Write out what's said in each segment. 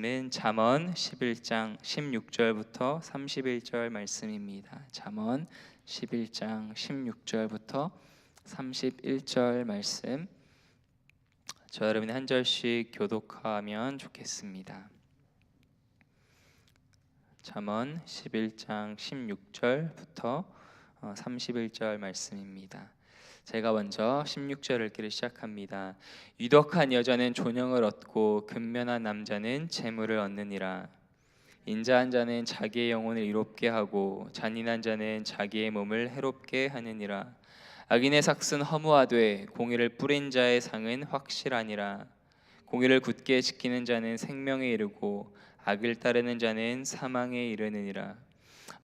말씀은 잠언 11장 16절부터 31절 말씀입니다. 잠언 11장 16절부터 31절 말씀. 저 여러분이 한 절씩 교독하면 좋겠습니다. 잠언 11장 16절부터 31절 말씀입니다. 제가 먼저 16절 읽기를 시작합니다. 유덕한 여자는 존영을 얻고 근면한 남자는 재물을 얻느니라. 인자한 자는 자기의 영혼을 이롭게 하고 잔인한 자는 자기의 몸을 해롭게 하느니라. 악인의 삭은 허무하되 공의를 뿌린 자의 상은 확실하니라. 공의를 굳게 지키는 자는 생명에 이르고 악을 따르는 자는 사망에 이르느니라.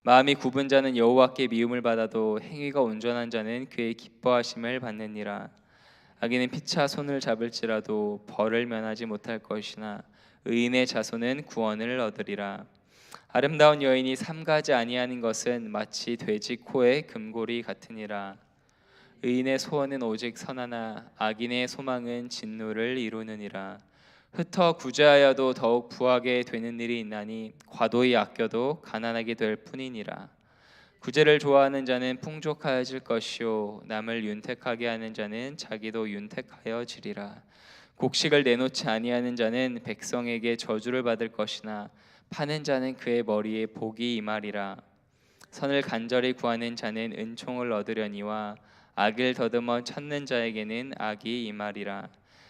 마음이 굽은 자는 여호와께 미움을 받아도 행위가 온전한 자는 그의 기뻐하심을 받느니라. 악인은 피차 손을 잡을지라도 벌을 면하지 못할 것이나 의인의 자손은 구원을 얻으리라. 아름다운 여인이 삼가지 아니하는 것은 마치 돼지 코의 금고리 같으니라. 의인의 소원은 오직 선하나 악인의 소망은 진노를 이루느니라. 흩어 구제하여도 더욱 부하게 되는 일이 있나니 과도히 아껴도 가난하게 될 뿐이니라. 구제를 좋아하는 자는 풍족하여질 것이요 남을 윤택하게 하는 자는 자기도 윤택하여지리라. 곡식을 내놓지 아니하는 자는 백성에게 저주를 받을 것이나 파는 자는 그의 머리에 복이 임하리라. 선을 간절히 구하는 자는 은총을 얻으려니와 악을 더듬어 찾는 자에게는 악이 임하리라.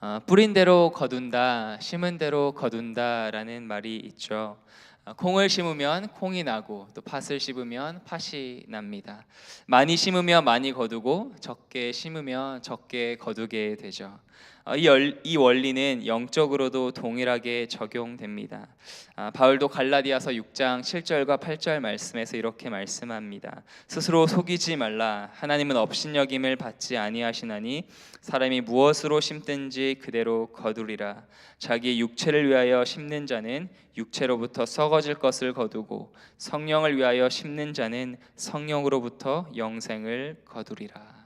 어, 뿌린 대로 거둔다, 심은 대로 거둔다라는 말이 있죠. 어, 콩을 심으면 콩이 나고 또 팥을 심으면 팥이 납니다. 많이 심으면 많이 거두고 적게 심으면 적게 거두게 되죠. 어, 이, 원리는 영적으로도 동일하게 적용됩니다. 아, 바울도 갈라디아서 6장 7절과 8절 말씀에서 이렇게 말씀합니다. 스스로 속이지 말라. 하나님은 업신여김을 받지 아니하시나니 사람이 무엇으로 심든지 그대로 거두리라. 자기 육체를 위하여 심는 자는 육체로부터 썩어질 것을 거두고 성령을 위하여 심는 자는 성령으로부터 영생을 거두리라.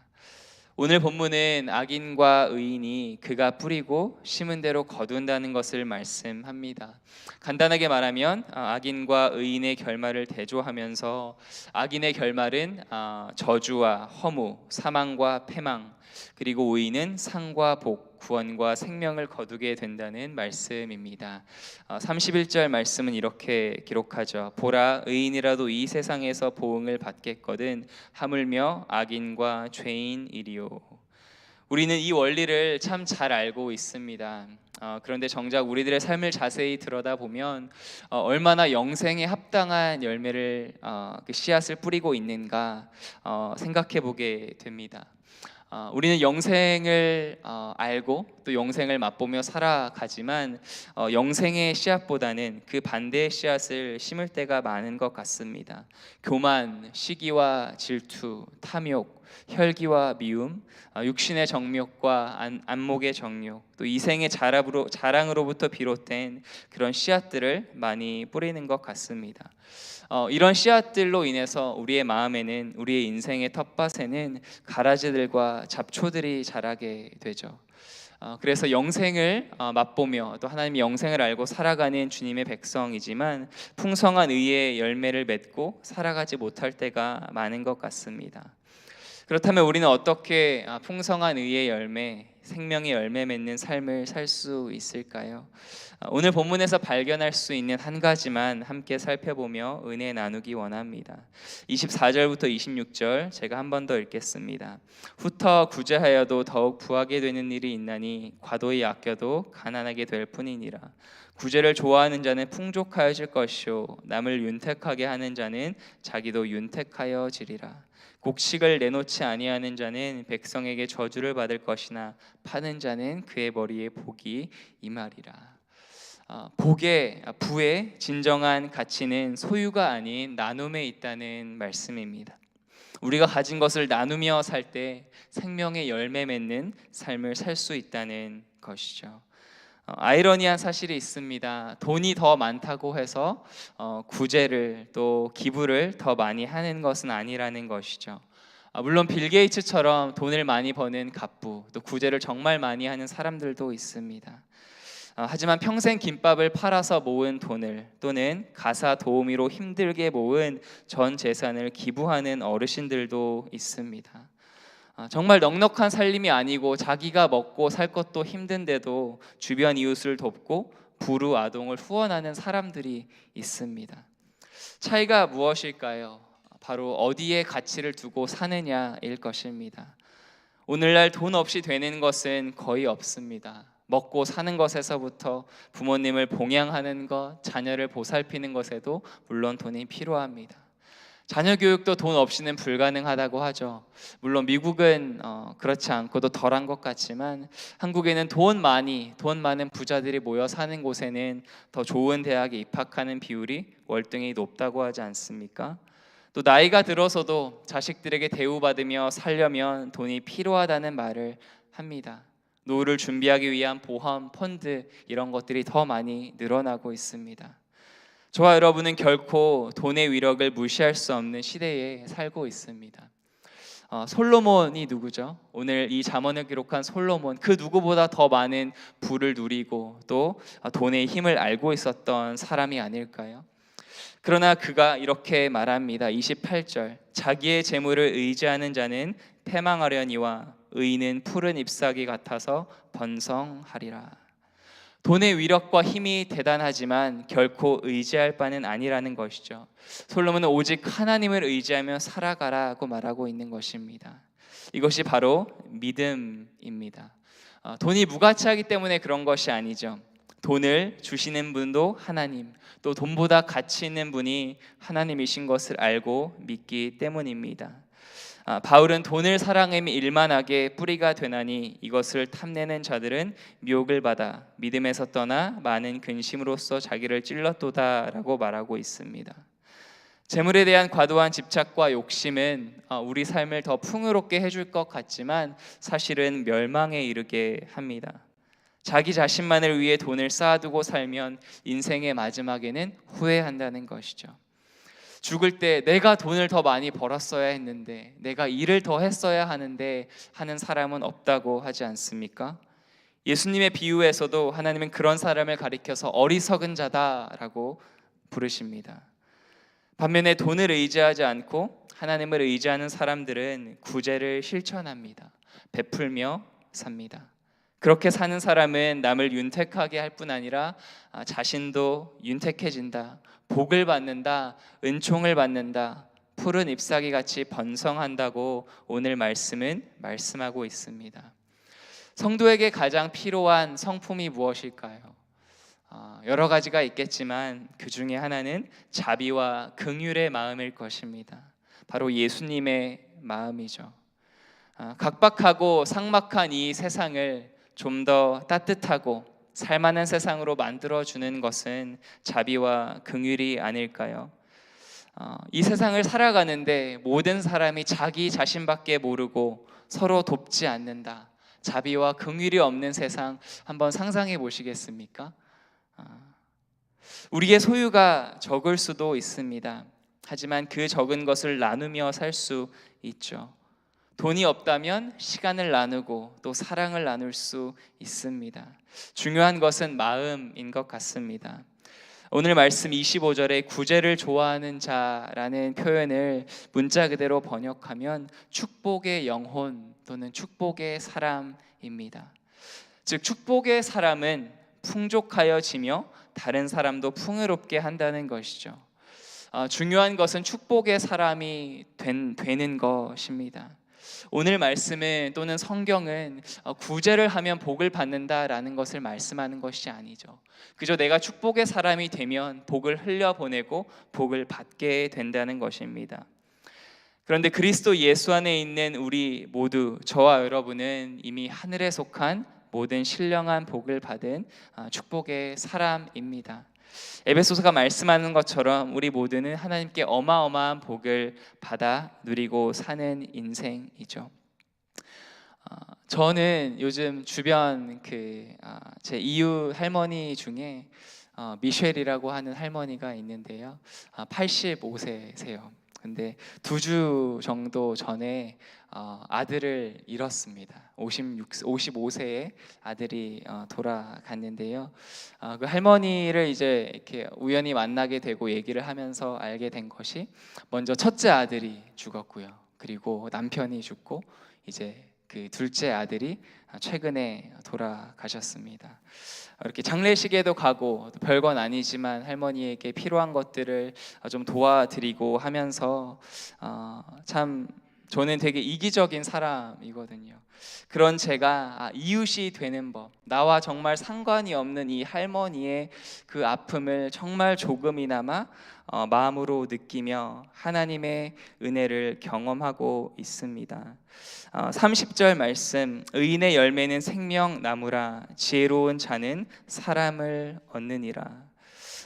오늘 본문은 악인과 의인이 그가 뿌리고 심은 대로 거둔다는 것을 말씀합니다. 간단하게 말하면 아, 악인과 의인의 결말을 대조하면서 악인의 결말은 아, 저주와 허무, 사망과 패망, 그리고 의인은 상과 복, 구원과 생명을 거두게 된다는 말씀입니다. 31절 어, 말씀은 이렇게 기록하죠. 보라 의인이라도 이 세상에서 보응을 받겠거든 하물며 악인과 죄인이리요. 우리는 이 원리를 참 잘 알고 있습니다. 어, 그런데 정작 우리들의 삶을 자세히 들여다 보면 어, 얼마나 영생에 합당한 열매를 어, 그 씨앗을 뿌리고 있는가 어, 생각해 보게 됩니다. 어, 우리는 영생을 어, 알고 또 영생을 맛보며 살아가지만 어, 영생의 씨앗보다는 그 반대의 씨앗을 심을 때가 많은 것 같습니다. 교만, 시기와 질투, 탐욕, 혈기와 미움, 어, 육신의 정욕과 안, 안목의 정욕, 또 이생의 자랑으로, 자랑으로부터 비롯된 그런 씨앗들을 많이 뿌리는 것 같습니다. 어, 이런 씨앗들로 인해서 우리의 마음에는 우리의 인생의 텃밭에는 가라지들과 잡초들이 자라게 되죠. 어, 그래서 영생을 어, 맛보며 또 하나님의 영생을 알고 살아가는 주님의 백성이지만 풍성한 의의 열매를 맺고 살아가지 못할 때가 많은 것 같습니다. 그렇다면 우리는 어떻게 아, 풍성한 의의 열매, 생명의 열매 맺는 삶을 살 수 있을까요? 아, 오늘 본문에서 발견할 수 있는 한 가지만 함께 살펴보며 은혜 나누기 원합니다. 24절부터 26절 제가 한 번 더 읽겠습니다. 후터 구제하여도 더욱 부하게 되는 일이 있나니 과도히 아껴도 가난하게 될 뿐이니라. 구제를 좋아하는 자는 풍족하여질 것이요 남을 윤택하게 하는 자는 자기도 윤택하여지리라. 곡식을 내놓지 아니하는 자는 백성에게 저주를 받을 것이나 파는 자는 그의 머리에 복이 임하리라. 어, 복의 아, 부의 진정한 가치는 소유가 아닌 나눔에 있다는 말씀입니다. 우리가 가진 것을 나누며 살 때 생명의 열매 맺는 삶을 살 수 있다는 것이죠. 어, 아이러니한 사실이 있습니다. 돈이 더 많다고 해서 어, 구제를 또 기부를 더 많이 하는 것은 아니라는 것이죠. 아, 물론 빌 게이츠처럼 돈을 많이 버는 갑부 또 구제를 정말 많이 하는 사람들도 있습니다. 아, 하지만 평생 김밥을 팔아서 모은 돈을 또는 가사 도우미로 힘들게 모은 전 재산을 기부하는 어르신들도 있습니다. 아, 정말 넉넉한 살림이 아니고 자기가 먹고 살 것도 힘든데도 주변 이웃을 돕고 부루 아동을 후원하는 사람들이 있습니다. 차이가 무엇일까요? 바로 어디에 가치를 두고 사느냐일 것입니다. 오늘날 돈 없이 되는 것은 거의 없습니다. 먹고 사는 것에서부터 부모님을 봉양하는 것, 자녀를 보살피는 것에도 물론 돈이 필요합니다. 자녀 교육도 돈 없이는 불가능하다고 하죠. 물론 미국은 어, 그렇지 않고도 덜한 것 같지만 한국에는 돈 많이 돈 많은 부자들이 모여 사는 곳에는 더 좋은 대학에 입학하는 비율이 월등히 높다고 하지 않습니까? 또 나이가 들어서도 자식들에게 대우받으며 살려면 돈이 필요하다는 말을 합니다. 노후를 준비하기 위한 보험, 펀드 이런 것들이 더 많이 늘어나고 있습니다. 저와 여러분은 결코 돈의 위력을 무시할 수 없는 시대에 살고 있습니다. 어, 솔로몬이 누구죠? 오늘 이 잠언을 기록한 솔로몬 그 누구보다 더 많은 부를 누리고 또 돈의 힘을 알고 있었던 사람이 아닐까요? 그러나 그가 이렇게 말합니다. 28절 자기의 재물을 의지하는 자는 패망하려니와 의인은 푸른 잎사귀 같아서 번성하리라. 돈의 위력과 힘이 대단하지만 결코 의지할 바는 아니라는 것이죠. 솔로몬은 오직 하나님을 의지하며 살아가라고 말하고 있는 것입니다. 이것이 바로 믿음입니다. 어, 돈이 무가치하기 때문에 그런 것이 아니죠. 돈을 주시는 분도 하나님, 또 돈보다 가치 있는 분이 하나님이신 것을 알고 믿기 때문입니다. 아, 바울은 돈을 사랑함이 일만하게 뿌리가 되나니 이것을 탐내는 자들은 미혹을 받아 믿음에서 떠나 많은 근심으로써 자기를 찔렀도다라고 말하고 있습니다. 재물에 대한 과도한 집착과 욕심은 어, 우리 삶을 더 풍요롭게 해줄 것 같지만 사실은 멸망에 이르게 합니다. 자기 자신만을 위해 돈을 쌓아두고 살면 인생의 마지막에는 후회한다는 것이죠. 죽을 때 내가 돈을 더 많이 벌었어야 했는데 내가 일을 더 했어야 하는데 하는 사람은 없다고 하지 않습니까? 예수님의 비유에서도 하나님은 그런 사람을 가리켜서 어리석은 자다라고 부르십니다. 반면에 돈을 의지하지 않고 하나님을 의지하는 사람들은 구제를 실천합니다. 베풀며 삽니다. 그렇게 사는 사람은 남을 윤택하게 할 뿐 아니라 아, 자신도 윤택해진다. 복을 받는다. 은총을 받는다. 푸른 잎사귀 같이 번성한다고 오늘 말씀은 말씀하고 있습니다. 성도에게 가장 필요한 성품이 무엇일까요? 아, 여러 가지가 있겠지만 그 중에 하나는 자비와 긍휼의 마음일 것입니다. 바로 예수님의 마음이죠. 아, 각박하고 삭막한 이 세상을 좀 더 따뜻하고 살만한 세상으로 만들어 주는 것은 자비와 긍휼이 아닐까요? 어, 이 세상을 살아가는데 모든 사람이 자기 자신밖에 모르고 서로 돕지 않는다. 자비와 긍휼이 없는 세상 한번 상상해 보시겠습니까? 어, 우리의 소유가 적을 수도 있습니다. 하지만 그 적은 것을 나누며 살 수 있죠. 돈이 없다면 시간을 나누고 또 사랑을 나눌 수 있습니다. 중요한 것은 마음인 것 같습니다. 오늘 말씀 25절에 구제를 좋아하는 자라는 표현을 문자 그대로 번역하면 축복의 영혼 또는 축복의 사람입니다. 즉 축복의 사람은 풍족하여지며 다른 사람도 풍요롭게 한다는 것이죠. 어, 중요한 것은 축복의 사람이 된, 되는 것입니다. 오늘 말씀은 또는 성경은 어, 구제를 하면 복을 받는다라는 것을 말씀하는 것이 아니죠. 그저 내가 축복의 사람이 되면 복을 흘려 보내고 복을 받게 된다는 것입니다. 그런데 그리스도 예수 안에 있는 우리 모두 저와 여러분은 이미 하늘에 속한 모든 신령한 복을 받은 아, 축복의 사람입니다. 에베소서가 말씀하는 것처럼 우리 모두는 하나님께 어마어마한 복을 받아 누리고 사는 인생이죠. 어, 저는 요즘 주변 그제 이웃 할머니 중에 어, 미셸이라고 하는 할머니가 있는데요. 아, 85세세요. 근데 두 주 정도 전에 어, 아들을 잃었습니다. 56, 55세에 아들이 어, 돌아갔는데요. 어, 그 할머니를 이제 이렇게 우연히 만나게 되고 얘기를 하면서 알게 된 것이 먼저 첫째 아들이 죽었고요. 그리고 남편이 죽고 이제 그 둘째 아들이 최근에 돌아가셨습니다. 이렇게 장례식에도 가고 또 별건 아니지만 할머니에게 필요한 것들을 좀 도와드리고 하면서 어, 참 저는 되게 이기적인 사람이거든요. 그런 제가 아, 이웃이 되는 법, 나와 정말 상관이 없는 이 할머니의 그 아픔을 정말 조금이나마 어, 마음으로 느끼며 하나님의 은혜를 경험하고 있습니다. 어, 30절 말씀 의인의 열매는 생명나무라 지혜로운 자는 사람을 얻느니라.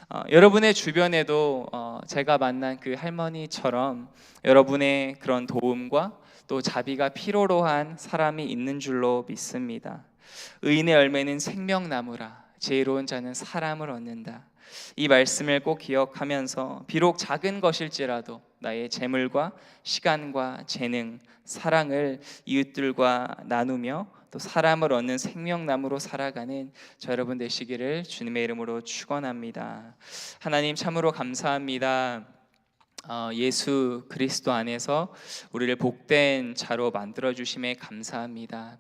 어, 여러분의 주변에도 어, 제가 만난 그 할머니처럼 여러분의 그런 도움과 또 자비가 필요로 한 사람이 있는 줄로 믿습니다. 의인의 열매는 생명나무라 지혜로운 자는 사람을 얻는다. 이 말씀을 꼭 기억하면서 비록 작은 것일지라도 나의 재물과 시간과 재능, 사랑을 이웃들과 나누며 또 사람을 얻는 생명나무로 살아가는 저 여러분 되시기를 주님의 이름으로 축원합니다. 하나님 참으로 감사합니다. 어, 예수 그리스도 안에서 우리를 복된 자로 만들어 주심에 감사합니다.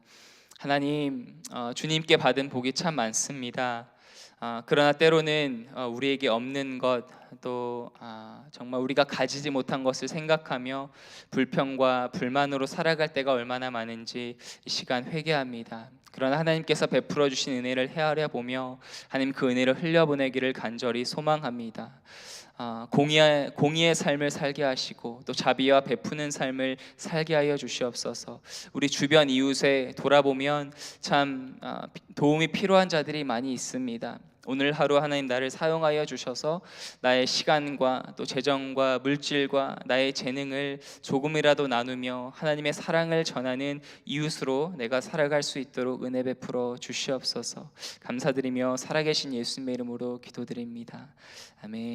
하나님 어, 주님께 받은 복이 참 많습니다. 아, 그러나 때로는 어, 우리에게 없는 것 또 아, 정말 우리가 가지지 못한 것을 생각하며 불평과 불만으로 살아갈 때가 얼마나 많은지 이 시간 회개합니다. 그러나 하나님께서 베풀어 주신 은혜를 헤아려 보며 하나님 그 은혜를 흘려보내기를 간절히 소망합니다. 아, 공의의, 공의의 삶을 살게 하시고 또 자비와 베푸는 삶을 살게 하여 주시옵소서. 우리 주변 이웃에 돌아보면 참 아, 도움이 필요한 자들이 많이 있습니다. 오늘 하루 하나님 나를 사용하여 주셔서 나의 시간과 또 재정과 물질과 나의 재능을 조금이라도 나누며 하나님의 사랑을 전하는 이웃으로 내가 살아갈 수 있도록 은혜 베풀어 주시옵소서. 감사드리며 살아계신 예수님의 이름으로 기도드립니다. 아멘.